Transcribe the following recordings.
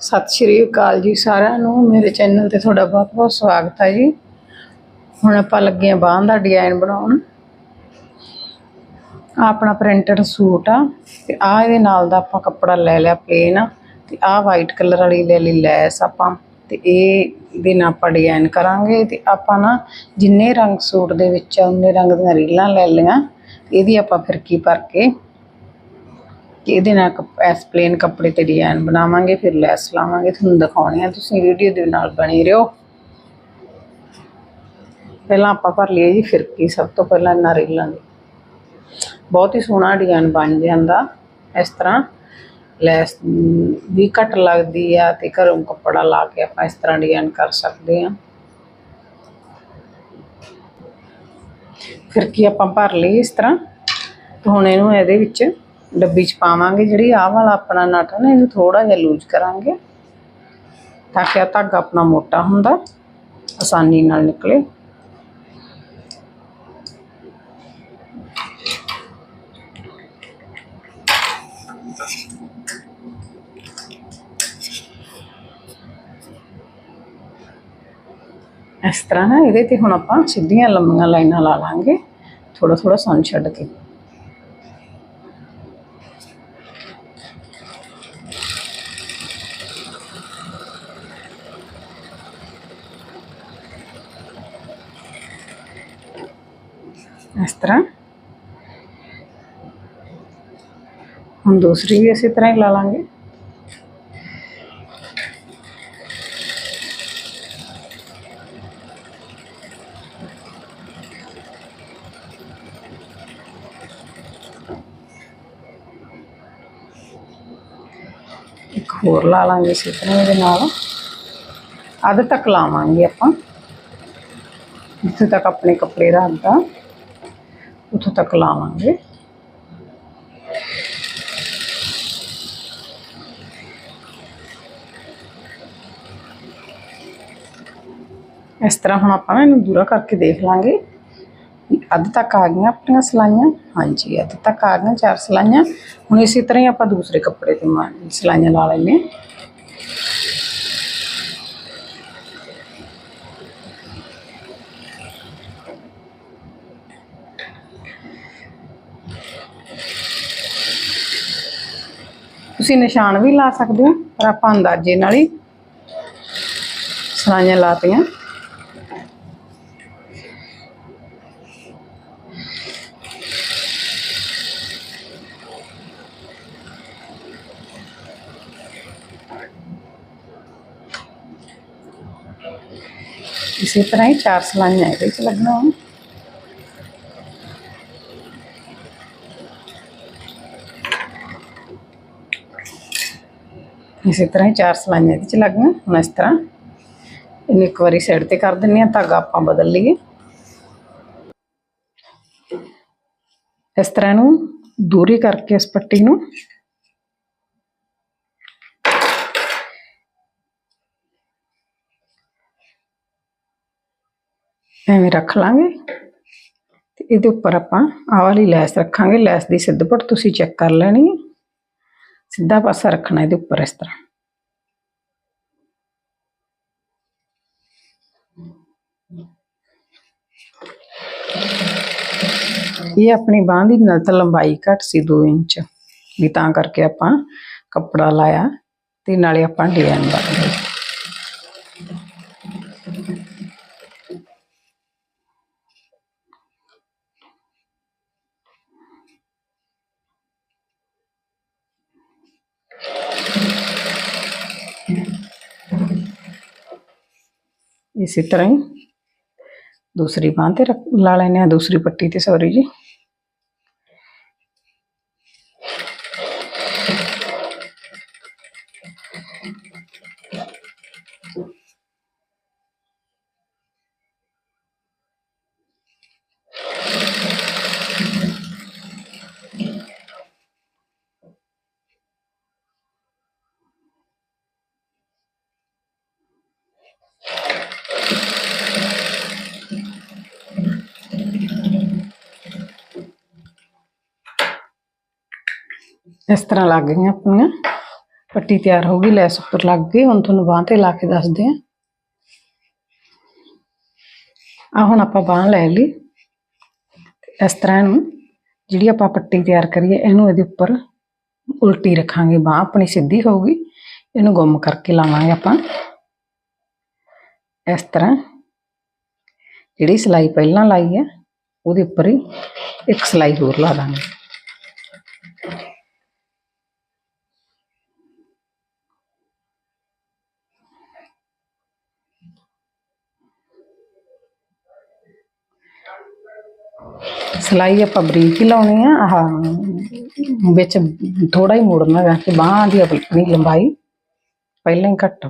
ਸਤਿ ਸ਼੍ਰੀ ਅਕਾਲ ਜੀ ਸਾਰਿਆਂ ਨੂੰ। ਮੇਰੇ ਚੈਨਲ ਤੇ ਤੁਹਾਡਾ ਬਹੁਤ-ਬਹੁਤ ਸਵਾਗਤ ਹੈ ਜੀ। ਹੁਣ ਆਪਾਂ ਲੱਗੇ ਆ ਬਾਂਹ ਦਾ ਡਿਜ਼ਾਈਨ ਬਣਾਉਣ। ਆਹ ਆਪਣਾ ਪ੍ਰਿੰਟਡ ਸੂਟ ਆ ਤੇ ਆ ਇਹਦੇ ਨਾਲ ਦਾ ਆਪਾਂ ਕੱਪੜਾ ਲੈ ਲਿਆ ਪਲੇਨ ਤੇ ਆਹ ਵਾਈਟ ਕਲਰ ਵਾਲੀ ਲੈ ਲਈ ਲੈਸ ਆਪਾਂ ਤੇ ਇਹ ਦੇ ਨਾਲ ਆਪਾਂ ਡਿਜ਼ਾਈਨ ਕਰਾਂਗੇ ਤੇ ਆਪਾਂ ਨਾ ਜਿੰਨੇ ਰੰਗ ਸੂਟ ਦੇ ਵਿੱਚ ਆ ਉਨੇ ਰੰਗ ਦੀਆਂ ਰੀਲਾਂ ਲੈ ਲਈਆਂ। ਇਹਦੀ ਆਪਾਂ ਫਿਰਕੀ ਭਰ ਕੇ ਕਿ ਇਹਦੇ ਨਾਲ ਕੱਪ- ਇਸ ਪਲੇਨ ਕੱਪੜੇ ਤੇ ਡਿਜ਼ਾਈਨ ਬਣਾਵਾਂਗੇ, ਫਿਰ ਲੈਸ ਲਾਵਾਂਗੇ, ਤੁਹਾਨੂੰ ਦਿਖਾਉਣੇ ਆ। ਤੁਸੀਂ ਵੀਡੀਓ ਦੇ ਨਾਲ ਬਣੇ ਰਹੋ। ਪਹਿਲਾਂ ਆਪਾਂ ਭਰ ਲਈਏ ਜੀ ਫਿਰਕੀ, ਸਭ ਤੋਂ ਪਹਿਲਾਂ ਇਹਨਾਂ ਰੀਲਾਂ ਦੀ। ਬਹੁਤ ਹੀ ਸੋਹਣਾ ਡਿਜ਼ਾਈਨ ਬਣ ਜਾਂਦਾ ਇਸ ਤਰ੍ਹਾਂ। ਲੈਸ ਵੀ ਘੱਟ ਲੱਗਦੀ ਆ ਤੇ ਘਰੋਂ ਕੱਪੜਾ ਲਾ ਕੇ ਆਪਾਂ ਇਸ ਤਰ੍ਹਾਂ ਡਿਜ਼ਾਈਨ ਕਰ ਸਕਦੇ ਆ। ਫਿਰਕੀ ਆਪਾਂ ਭਰ ਲਈ ਇਸ ਤਰ੍ਹਾਂ। ਹੁਣ ਇਹਨੂੰ ਇਹਦੇ ਵਿੱਚ ਡੱਬੀ 'ਚ ਪਾਵਾਂਗੇ, ਜਿਹੜੀ ਆਹ ਵਾਲਾ ਆਪਣਾ ਨਟ ਹੈ ਨਾ, ਇਹਨੂੰ ਥੋੜਾ ਜਿਹਾ ਲੂਜ਼ ਕਰਾਂਗੇ, ਤਾਂ ਕਿ ਆਹ ਧਾਗਾ ਆਪਣਾ ਮੋਟਾ ਹੁੰਦਾ, ਆਸਾਨੀ ਨਾਲ ਨਿਕਲੇ। ਇਸ ਤਰ੍ਹਾਂ ਨਾ, ਇਹਦੇ ਤੇ ਹੁਣ ਆਪਾਂ ਸਿੱਧੀਆਂ ਲੰਮੀਆਂ ਲਾਈਨਾਂ ਲਾ ਲਾਂਗੇ ਥੋੜਾ ਥੋੜਾ ਸੁਣ ਛੱਡ ਕੇ ਇਸ ਤਰ੍ਹਾਂ। ਹੁਣ ਦੂਸਰੀ ਵੀ ਇਸੇ ਤਰ੍ਹਾਂ ਹੀ ਲਾ ਲਾਂਗੇ। ਇੱਕ ਹੋਰ ਲਾ ਲਾਂਗੇ ਇਸੇ ਤਰ੍ਹਾਂ ਇਹਦੇ ਨਾਲ। ਅੱਧ ਤੱਕ ਲਾਵਾਂਗੇ ਆਪਾਂ। ਜਿੱਥੇ ਤੱਕ ਆਪਣੇ ਕੱਪੜੇ ਦਾ ਅੱਧਾ। ਉੱਥੋਂ ਤੱਕ ਲਾਵਾਂਗੇ। ਇਸ ਤਰ੍ਹਾਂ ਹੁਣ ਆਪਾਂ ਨਾ ਇਹਨੂੰ ਦੂਰਾ ਕਰਕੇ ਦੇਖ ਲਾਂਗੇ ਅੱਧ ਤੱਕ ਆ ਗਈਆਂ ਆਪਣੀਆਂ ਸਲਾਈਆਂ। ਹਾਂਜੀ, ਅੱਧ ਤੱਕ ਆ ਗਈਆਂ, ਚਾਰ ਸਲਾਈਆਂ। ਹੁਣ ਇਸੇ ਤਰ੍ਹਾਂ ਹੀ ਆਪਾਂ ਦੂਸਰੇ ਕੱਪੜੇ ਤੇ ਮਾਰ ਸਲਾਈਆਂ ਲਾ ਲੈਂਦੇ ਤੁਸੀਂ ਨਿਸ਼ਾਨ ਵੀ ਲਾ ਸਕਦੇ ਹੋ, ਪਰ ਆਪਾਂ ਅੰਦਾਜ਼ੇ ਨਾਲ ਹੀ ਸਲਾਈਆਂ ਲਾਤੀਆਂ। ਇਸੇ ਤਰ੍ਹਾਂ ਹੀ ਚਾਰ ਸਲਾਈਆਂ ਇਹਦੇ ਵਿੱਚ ਲੱਗਣਾ ਹੈ ਇਸੇ ਤਰ੍ਹਾਂ ਹੀ ਚਾਰ ਸਲਾਈਆਂ ਇਹਦੇ ਚ ਲੱਗੀਆਂ ਹੁਣ ਇਸ ਤਰ੍ਹਾਂ ਇਹਨੂੰ ਇੱਕ ਵਾਰੀ ਸਾਈਡ ਤੇ ਕਰ ਦਿੰਨੀ ਆ ਧਾਗਾ ਆਪਾਂ ਬਦਲ ਲਈਏ। ਇਸ ਤਰ੍ਹਾਂ ਇਹਨੂੰ ਦੂਰੀ ਕਰਕੇ ਇਸ ਪੱਟੀ ਨੂੰ। ਐਵੇਂ ਰੱਖ ਲਾਂਗੇ। ਤੇ ਇਹਦੇ ਉੱਪਰ ਆਪਾਂ ਆਹ ਵਾਲੀ ਲੈਸ ਰੱਖਾਂਗੇ। ਲੈਸ ਦੀ ਸਿੱਧਪਟ ਤੁਸੀਂ ਚੈੱਕ ਕਰ ਲੈਣੀ ਹੈ। ਸਿੱਧਾ ਪਾਸਾ ਰੱਖਣਾ ਇਹਦੇ ਉੱਪਰ ਇਸ ਤਰ੍ਹਾਂ। ਇਹ ਆਪਣੀ ਬਾਂਹ ਦੀ ਨਾਲ ਲੰਬਾਈ ਘੱਟ ਸੀ 2 ਇੰਚ, ਵੀ ਤਾਂ ਕਰਕੇ ਆਪਾਂ ਕੱਪੜਾ ਲਾਇਆ ਤੇ ਨਾਲੇ ਆਪਾਂ ਡਿਜ਼ਾਈਨ ਬਦਲਿਆ ਇਸੇ ਤਰ੍ਹਾਂ ਹੀ। ਦੂਸਰੀ ਬਾਂਹ ਤੇ ਰੱਖ- ਲਾ ਲੈਨੇ ਆ ਦੂਸਰੀ ਪੱਟੀ ਤੇ ਸੌਰੀ ਜੀ। ਇਸ ਤਰ੍ਹਾਂ ਲੱਗ ਗਈਆਂ ਆਪਣੀਆਂ। ਪੱਟੀ ਤਿਆਰ ਹੋ ਗਈ, ਲੈਸ ਉੱਪਰ ਲੱਗ ਗਈ। ਹੁਣ ਤੁਹਾਨੂੰ ਬਾਂਹ ਤੇ ਲਾ ਕੇ ਦੱਸਦੇ ਆ ਆ ਹੁਣ ਆਪਾਂ ਬਾਂਹ ਲੈ ਲਈ। ਇਸ ਤਰ੍ਹਾਂ ਇਹਨੂੰ ਜਿਹੜੀ ਆਪਾਂ ਪੱਟੀ ਤਿਆਰ ਕਰੀਏ, ਇਹਨੂੰ ਇਹਦੇ ਉੱਪਰ ਉਲਟੀ ਰੱਖਾਂਗੇ। ਬਾਂਹ ਆਪਣੀ ਸਿੱਧੀ ਹੋਊਗੀ ਇਹਨੂੰ ਗੁੰਮ ਕਰਕੇ ਲਾਵਾਂਗੇ ਆਪਾਂ। ਇਸ ਤਰ੍ਹਾਂ ਜਿਹੜੀ ਸਲਾਈ ਪਹਿਲਾਂ ਲਾਈ ਹੈ, ਉਹਦੇ ਉੱਪਰ ਹੀ ਇੱਕ ਸਲਾਈ ਹੋਰ ਲਾ ਦਾਂਗੇ। ਸਲਾਈ ਆਪਾਂ ਬਰੀਕ ਹੀ ਲਾਉਣੀ ਆ ਆਹ ਵਿੱਚ ਥੋੜਾ ਹੀ ਮੋੜਨਾ ਹੈ ਕਿ ਬਾਹਾਂ ਦੀ ਆਪਣੀ ਲੰਬਾਈ ਪਹਿਲਾਂ ਹੀ ਘੱਟ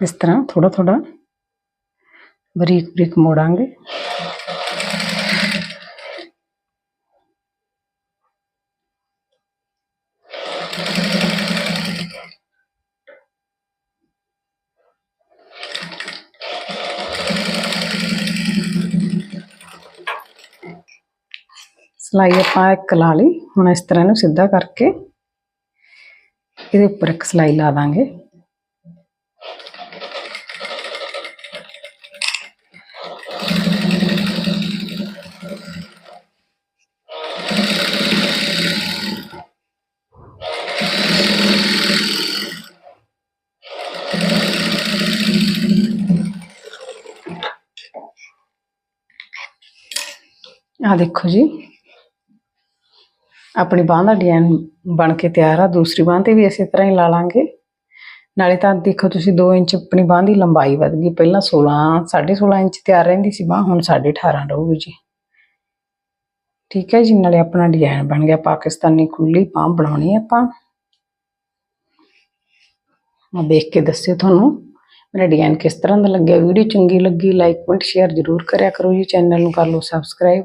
ਇਸ ਤਰ੍ਹਾਂ ਥੋੜਾ ਥੋੜਾ ਬਰੀਕ ਬਰੀਕ ਮੋੜਾਂਗੇ। ਸਲਾਈ ਆਪਾਂ ਇੱਕ ਲਾ ਲਈ। ਹੁਣ ਇਸ ਤਰ੍ਹਾਂ ਨੂੰ ਸਿੱਧਾ ਕਰਕੇ ਇਹਦੇ ਉੱਪਰ ਇੱਕ ਸਲਾਈ ਲਾ ਦਾਂਗੇ। ਆ ਦੇਖੋ ਜੀ। ਆਪਣੀ ਬਾਂਹ ਦਾ ਡਿਜ਼ਾਈਨ ਬਣ ਕੇ ਤਿਆਰ ਆ, ਦੂਸਰੀ ਬਾਂਹ ਤੇ ਵੀ ਇਸੇ ਤਰ੍ਹਾਂ ਹੀ ਲਾ ਲਾਂਗੇ। ਨਾਲੇ ਤਾਂ ਦੇਖੋ ਤੁਸੀਂ 2 ਇੰਚ ਆਪਣੀ ਬਾਂਹ ਦੀ ਲੰਬਾਈ ਵੱਧ ਗਈ। ਪਹਿਲਾਂ 16 16.5 ਇੰਚ ਤਿਆਰ ਰਹਿੰਦੀ ਸੀ ਬਾਂਹ, ਹੁਣ 18.5 ਰਹੂਗੀ ਜੀ। ਠੀਕ ਹੈ ਜੀ, ਨਾਲੇ ਆਪਣਾ ਡਿਜ਼ਾਈਨ ਬਣ ਗਿਆ ਪਾਕਿਸਤਾਨੀ ਖੁੱਲੀ ਬਾਂਹ ਬਣਾਉਣੀ ਆਪਾਂ। ਮੈਂ ਦੇਖ ਕੇ ਦੱਸਿਓ ਤੁਹਾਨੂੰ ਮੇਰਾ ਡਿਜ਼ਾਈਨ ਕਿਸ ਤਰ੍ਹਾਂ ਦਾ ਲੱਗਿਆ। ਵੀਡੀਓ ਚੰਗੀ ਲੱਗੀ, ਲਾਈਕ, ਕਮੈਂਟ, ਸ਼ੇਅਰ ਜ਼ਰੂਰ ਕਰਿਆ ਕਰੋ ਜੀ। ਚੈਨਲ ਨੂੰ ਕਰ ਲਓ ਸਬਸਕ੍ਰਾਈਬ।